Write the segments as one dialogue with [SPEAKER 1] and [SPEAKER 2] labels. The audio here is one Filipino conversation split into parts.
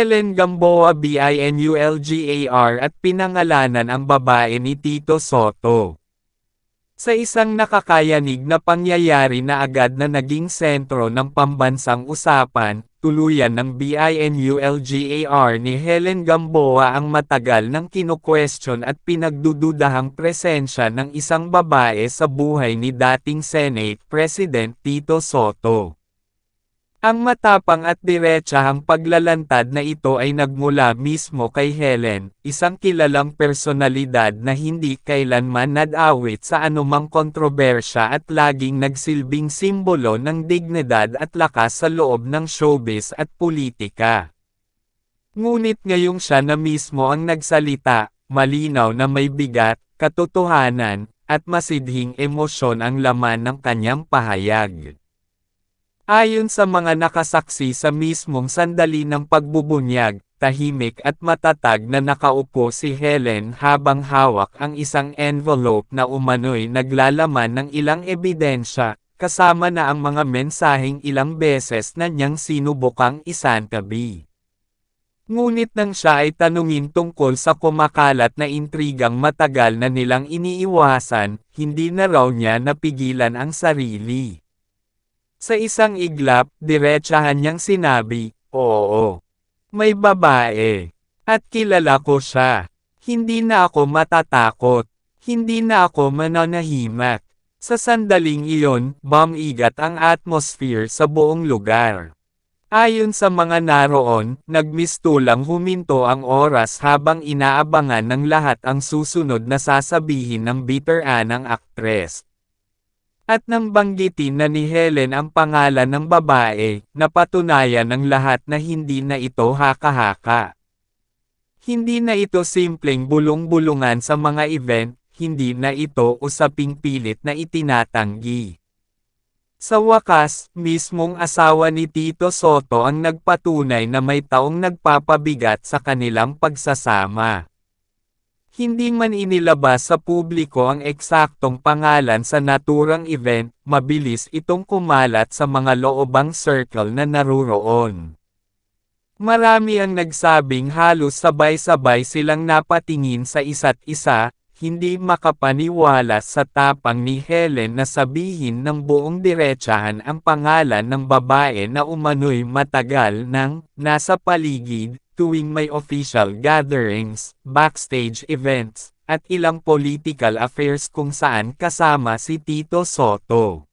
[SPEAKER 1] Helen Gamboa BINULGAR at pinangalanan ang babae ni Tito Soto. Sa isang nakakayanig na pangyayari na agad na naging sentro ng pambansang usapan, tuluyan ng BINULGAR ni Helen Gamboa ang matagal ng kino-question at pinagdududahang presensya ng isang babae sa buhay ni dating Senate President Tito Soto. Ang matapang at diretsahang paglalantad na ito ay nagmula mismo kay Helen, isang kilalang personalidad na hindi kailanman nadawit sa anumang kontrobersya at laging nagsilbing simbolo ng dignidad at lakas sa loob ng showbiz at politika. Ngunit ngayong siya na mismo ang nagsalita, malinaw na may bigat, katotohanan, at masidhing emosyon ang laman ng kanyang pahayag. Ayon sa mga nakasaksi sa mismong sandali ng pagbubunyag, tahimik at matatag na nakaupo si Helen habang hawak ang isang envelope na umano'y naglalaman ng ilang ebidensya, kasama na ang mga mensaheng ilang beses na niyang sinubukang isantabi. Ngunit nang siya ay tanungin tungkol sa kumakalat na intrigang matagal na nilang iniiwasan, hindi na raw niya napigilan ang sarili. Sa isang iglap, diretsahan niyang sinabi, Oo. May babae. At kilala ko siya. Hindi na ako matatakot. Hindi na ako mananahimak. Sa sandaling iyon, bumigat ang atmosphere sa buong lugar. Ayon sa mga naroon, nagmistulang huminto ang oras habang inaabangan ng lahat ang susunod na sasabihin ng bitter anang aktres. At nang banggitin na ni Helen ang pangalan ng babae, napatunayan ng lahat na hindi na ito haka-haka. Hindi na ito simpleng bulong-bulungan sa mga event, hindi na ito usaping pilit na itinatanggi. Sa wakas, mismong asawa ni Tito Soto ang nagpatunay na may taong nagpapabigat sa kanilang pagsasama. Hindi man inilabas sa publiko ang eksaktong pangalan sa naturang event, mabilis itong kumalat sa mga loobang circle na naruroon. Marami ang nagsabing halos sabay-sabay silang napatingin sa isa't isa, hindi makapaniwala sa tapang ni Helen na sabihin ng buong diretsahan ang pangalan ng babae na umano'y matagal nang nasa paligid, tuwing may official gatherings, backstage events, at ilang political affairs kung saan kasama si Tito Soto.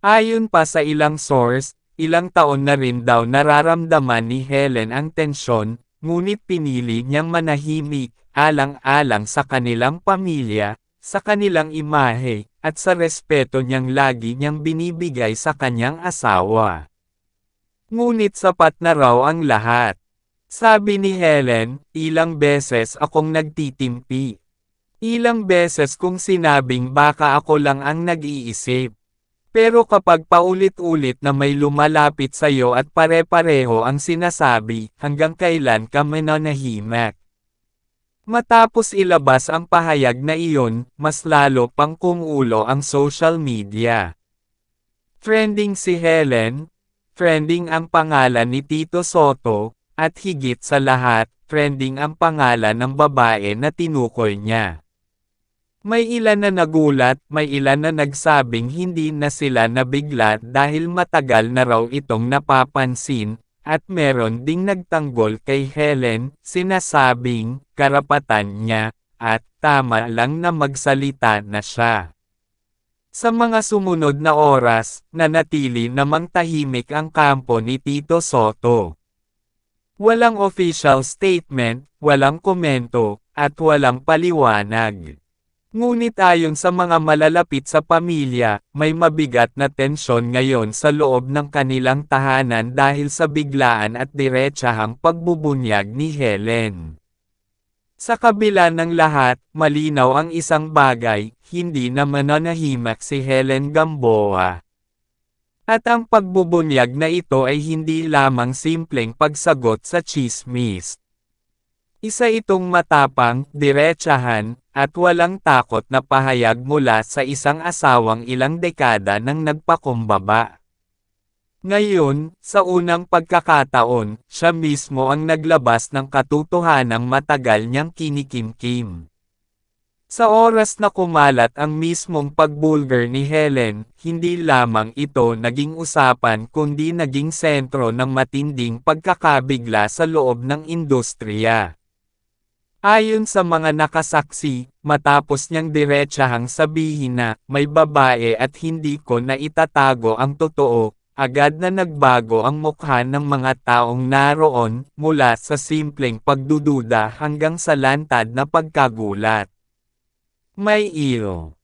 [SPEAKER 1] Ayon pa sa ilang source, ilang taon na rin daw nararamdaman ni Helen ang tensyon, ngunit pinili niyang manahimik, alang-alang sa kanilang pamilya, sa kanilang imahe, at sa respeto niyang lagi niyang binibigay sa kanyang asawa. Ngunit sapat na raw ang lahat. Sabi ni Helen, ilang beses akong nagtitimpi. Ilang beses kong sinabing baka ako lang ang nag-iisip. Pero kapag paulit-ulit na may lumalapit sa iyo at pare-pareho ang sinasabi, hanggang kailan ka mananahimak. Matapos ilabas ang pahayag na iyon, mas lalo pang kumulo ang social media. Trending si Helen, trending ang pangalan ni Tito Soto, at higit sa lahat, trending ang pangalan ng babae na tinukoy niya. May ilan na nagulat, may ilan na nagsabing hindi na sila nabigla dahil matagal na raw itong napapansin, at meron ding nagtanggol kay Helen, sinasabing, karapatan niya, at tama lang na magsalita na siya. Sa mga sumunod na oras, nanatili namang tahimik ang kampo ni Tito Soto. Walang official statement, walang komento, at walang paliwanag. Ngunit ayon sa mga malalapit sa pamilya, may mabigat na tensyon ngayon sa loob ng kanilang tahanan dahil sa biglaan at diretsahang pagbubunyag ni Helen. Sa kabila ng lahat, malinaw ang isang bagay, hindi na mananahimak si Helen Gamboa. At ang pagbubunyag na ito ay hindi lamang simpleng pagsagot sa chismis. Isa itong matapang, diretsahan, at walang takot na pahayag mula sa isang asawang ilang dekada nang nagpakumbaba. Ngayon, sa unang pagkakataon, siya mismo ang naglabas ng katotohanang matagal niyang kinikimkim. Sa oras na kumalat ang mismong pagbulgar ni Helen, hindi lamang ito naging usapan kundi naging sentro ng matinding pagkakabigla sa loob ng industriya. Ayon sa mga nakasaksi, matapos niyang diretsahang sabihin na, may babae at hindi ko na itatago ang totoo, agad na nagbago ang mukha ng mga taong naroon, mula sa simpleng pagdududa hanggang sa lantad na pagkagulat. May ilo.